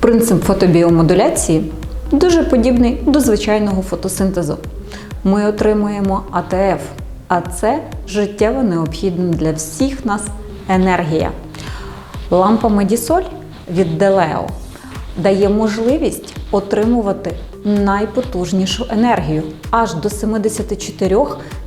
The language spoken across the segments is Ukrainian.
Принцип фотобіомодуляції дуже подібний до звичайного фотосинтезу. Ми отримуємо АТФ, а це життєво необхідна для всіх нас енергія. Лампа Медісоль від Делео дає можливість отримувати найпотужнішу енергію аж до 74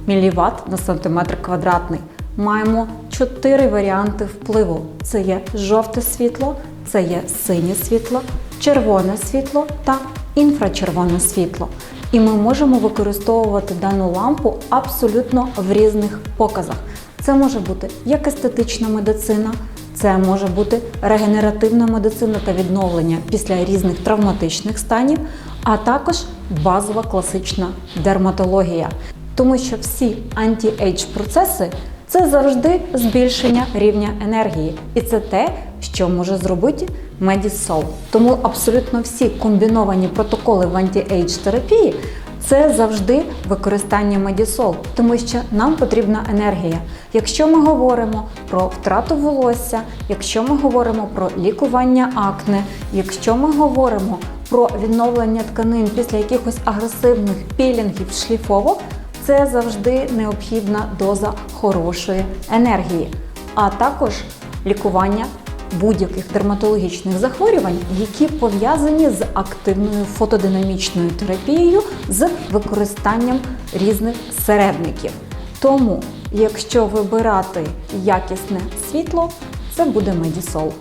мВт на сантиметр квадратний. Маємо чотири варіанти впливу: це є жовте світло, це є синє світло, червоне світло та інфрачервоне світло. І ми можемо використовувати дану лампу абсолютно в різних показах. Це може бути як естетична медицина, це може бути регенеративна медицина та відновлення після різних травматичних станів, а також базова класична дерматологія. Тому що всі анті-ейдж процеси це завжди збільшення рівня енергії, і це те, що може зробити Медісол. Тому абсолютно всі комбіновані протоколи в анті-ейдж терапії це завжди використання медісол, тому що нам потрібна енергія. Якщо ми говоримо про втрату волосся, якщо ми говоримо про лікування акне, якщо ми говоримо про відновлення тканин після якихось агресивних пілінгів шліфовок, це завжди необхідна доза хорошої енергії, а також лікування будь-яких дерматологічних захворювань, які пов'язані з активною фотодинамічною терапією з використанням різних середників. Тому, якщо вибирати якісне світло, це буде Медісол.